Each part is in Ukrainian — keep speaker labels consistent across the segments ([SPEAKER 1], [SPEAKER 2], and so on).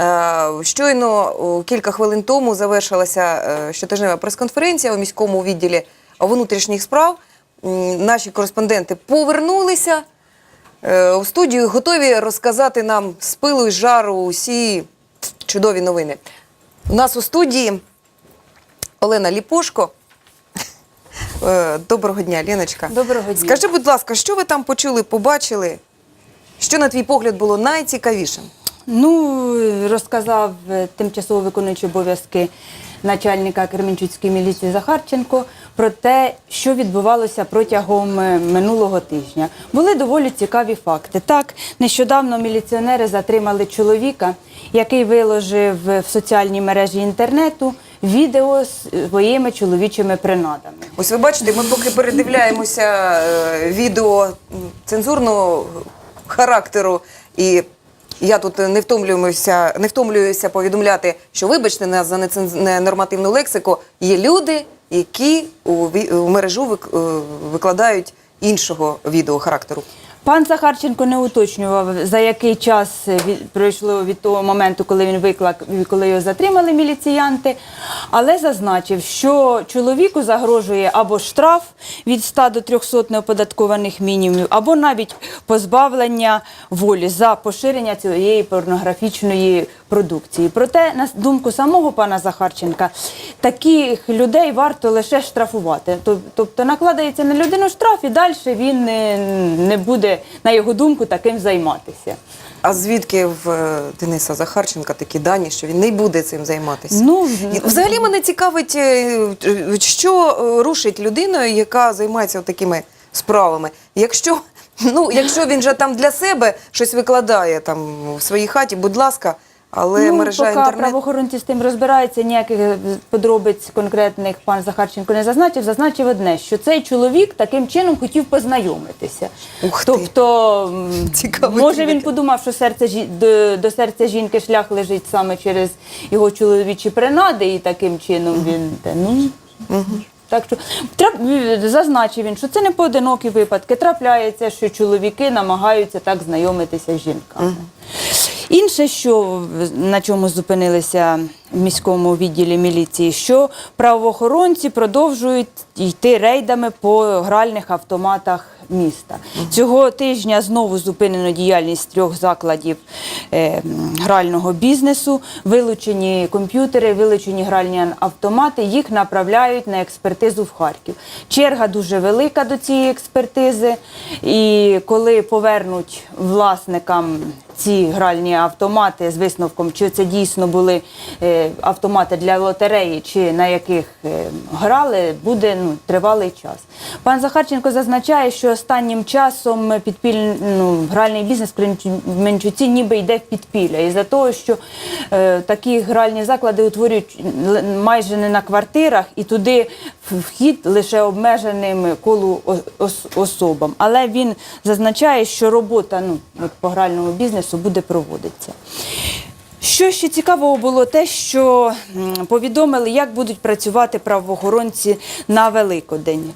[SPEAKER 1] Е, Щойно кілька хвилин тому завершилася е, щотижнева прес-конференція у міському відділі внутрішніх справ. Наші кореспонденти повернулися е, у студію, готові розказати нам з пилу і жару усі чудові новини. У нас у студії Олена Ліпошко. Доброго дня, Леночка.
[SPEAKER 2] Доброго дня.
[SPEAKER 1] Скажи, будь ласка, що ви там почули, побачили? Що, на твій погляд, було найцікавішим?
[SPEAKER 2] Ну, розказав е, тимчасово виконуючий обов'язки начальника Кременчуцької міліції Захарченко про те, що відбувалося протягом е, минулого тижня. Були доволі цікаві факти. Так, нещодавно міліціонери затримали чоловіка, який виложив в соціальній мережі інтернету відео з своїми чоловічими принадами.
[SPEAKER 1] Ось ви бачите, ми поки передивляємося е, відео цензурного характеру, і я тут не втомлююся, не втомлююся повідомляти, що вибачте нас за ненормативну лексику. Є люди, які у, мережу е, викладають іншого відео характеру.
[SPEAKER 2] Пан Захарченко не уточнював, за який час від, пройшло від того моменту, коли він виклик, коли його затримали міліціянти, але зазначив, що чоловіку загрожує або штраф від 100 до 300 неоподаткованих мінімумів, або навіть позбавлення волі за поширення цієї порнографічної продукції. Проте, на думку самого пана Захарченка, таких людей варто лише штрафувати. Тобто накладається на людину штраф і далі він не, буде, на його думку, таким займатися.
[SPEAKER 1] А звідки в е, Дениса Захарченка такі дані, що він не буде цим займатися?
[SPEAKER 2] Ну,
[SPEAKER 1] Взагалі мене цікавить, е, що е, рушить людиною, яка займається такими справами. Якщо, ну, якщо він же там для себе щось викладає там в своїй хаті, будь ласка, але
[SPEAKER 2] ну,
[SPEAKER 1] мережа
[SPEAKER 2] поки
[SPEAKER 1] інтернет.
[SPEAKER 2] правоохоронці з тим розбираються, ніяких е, подробиць конкретних пан Захарченко не зазначив. Зазначив одне, що цей чоловік таким чином хотів познайомитися.
[SPEAKER 1] Ух ти.
[SPEAKER 2] тобто,
[SPEAKER 1] Цікавий
[SPEAKER 2] може він подумав, що серце жі- до, до серця жінки шлях лежить саме через його чоловічі принади, і таким чином він те, ну. Так що трап- зазначив він, що це не поодинокі випадки. Трапляється, що чоловіки намагаються так знайомитися з жінками. Інше, що на чому зупинилися в міському відділі міліції, що правоохоронці продовжують йти рейдами по гральних автоматах міста. Цього тижня знову зупинено діяльність трьох закладів е, грального бізнесу, вилучені комп'ютери, вилучені гральні автомати. Їх направляють на експертизу в Харків. Черга дуже велика до цієї експертизи, і коли повернуть власникам ці гральні автомати з висновком, чи це дійсно були е, автомати для лотереї, чи на яких е, грали, буде ну, тривалий час. Пан Захарченко зазначає, що останнім часом підпіль, ну, гральний бізнес в Менчуці ніби йде в підпілля. Із-за того, що е, такі гральні заклади утворюють майже не на квартирах, і туди вхід лише обмеженим колу ос- особам. Але він зазначає, що робота ну, от по гральному бізнесу буде проводитися. Що ще цікавого було те, що повідомили, як будуть працювати правоохоронці на Великодень.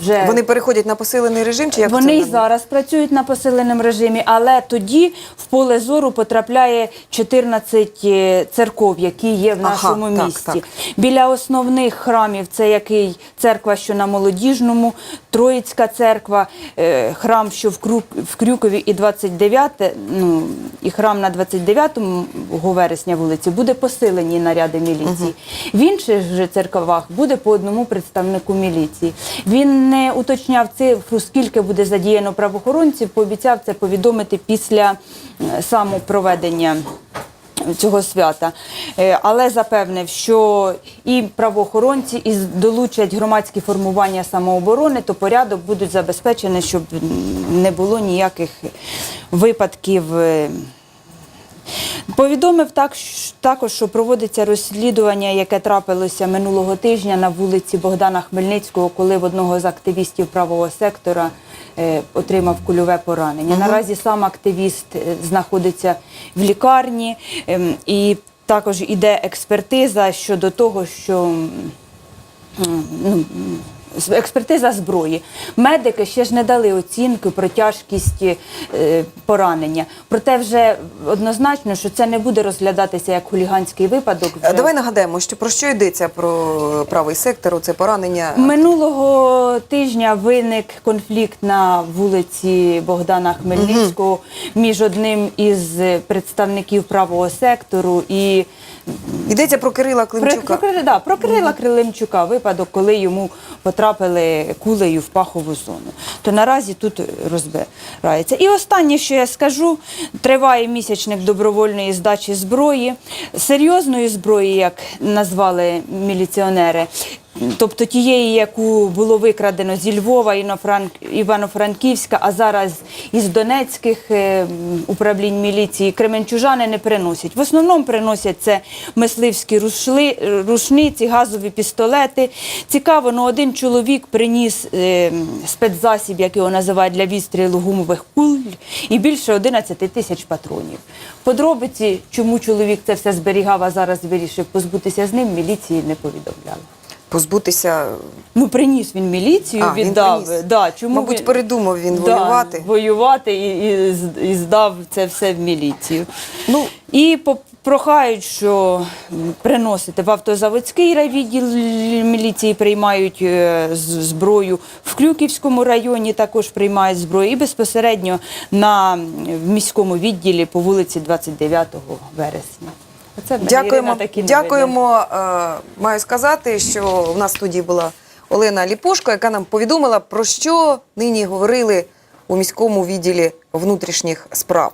[SPEAKER 2] Вже
[SPEAKER 1] Вони переходять на посилений режим, чи як
[SPEAKER 2] вони і зараз працюють на посиленому режимі, але тоді в поле зору потрапляє 14 е, церков, які є в нашому
[SPEAKER 1] так,
[SPEAKER 2] місті.
[SPEAKER 1] так.
[SPEAKER 2] Біля основних храмів це який церква, що на молодіжному, Троїцька церква, е, храм, що в, Крюк, в Крюкові, і 29, ну і храм на 29 вересня вулиці буде посилені наряди міліції. В інших же церквах буде по одному представнику міліції. Він не уточняв цифру, скільки буде задіяно правоохоронців, пообіцяв це повідомити після е, самопроведення цього свята, Е, але запевнив, що і правоохоронці і долучать громадські формування самооборони, то порядок будуть забезпечені, щоб не було ніяких випадків. Повідомив так, також, що проводиться розслідування, яке трапилося минулого тижня на вулиці Богдана Хмельницького, коли в одного з активістів правого сектора е, отримав кульове поранення. Наразі сам активіст е, знаходиться в лікарні, ем, і також іде експертиза щодо того, що ну, експертиза зброї. Медики ще ж не дали оцінки про тяжкість е, поранення. Проте вже однозначно, що це не буде розглядатися як хуліганський випадок.
[SPEAKER 1] Е,
[SPEAKER 2] вже.
[SPEAKER 1] Давай нагадаємо, що про що йдеться про правий сектор, це поранення.
[SPEAKER 2] Минулого тижня виник конфлікт на вулиці Богдана Хмельницького між одним із представників правого сектору і
[SPEAKER 1] Йдеться про Кирила
[SPEAKER 2] про,
[SPEAKER 1] Климчука.
[SPEAKER 2] про, Кирила- да, про Кирила Крилимчука, випадок, коли йому потрапили кулею в пахову зону. То наразі тут розбирається. І останнє, що я скажу, триває місячник добровольної здачі зброї, серйозної зброї, як назвали міліціонери. Тобто тієї, яку було викрадено зі Львова, Івано-Франківська, а зараз із Донецьких е, управлінь міліції кременчужани не приносять. В основному приносять це мисливські рушли, рушниці, газові пістолети. Цікаво, ну один чоловік приніс е, спецзасіб, як його називають для відстрілу гумових куль, і більше 11 тисяч патронів. Подробиці, чому чоловік це все зберігав, а зараз вирішив позбутися з ним, міліції не повідомляли.
[SPEAKER 1] Позбутися.
[SPEAKER 2] Ну, приніс він міліцію,
[SPEAKER 1] А, він
[SPEAKER 2] віддав.
[SPEAKER 1] приніс.
[SPEAKER 2] Да, чому
[SPEAKER 1] Мабуть,
[SPEAKER 2] він-
[SPEAKER 1] передумав він
[SPEAKER 2] Да,
[SPEAKER 1] воювати.
[SPEAKER 2] Воювати і, і, і здав це все в міліцію.
[SPEAKER 1] Ну,
[SPEAKER 2] І попрохають, що приносити в автозаводський райвідділ міліції приймають е, зброю, в Клюківському районі також приймають зброю і безпосередньо на в міському відділі по вулиці 29 вересня. Оце
[SPEAKER 1] Дякуємо.
[SPEAKER 2] Такі.
[SPEAKER 1] Дякуємо. Е, Маю сказати, що в нас в студії була Олена Ліпушко, яка нам повідомила, про що нині говорили у міському відділі внутрішніх справ.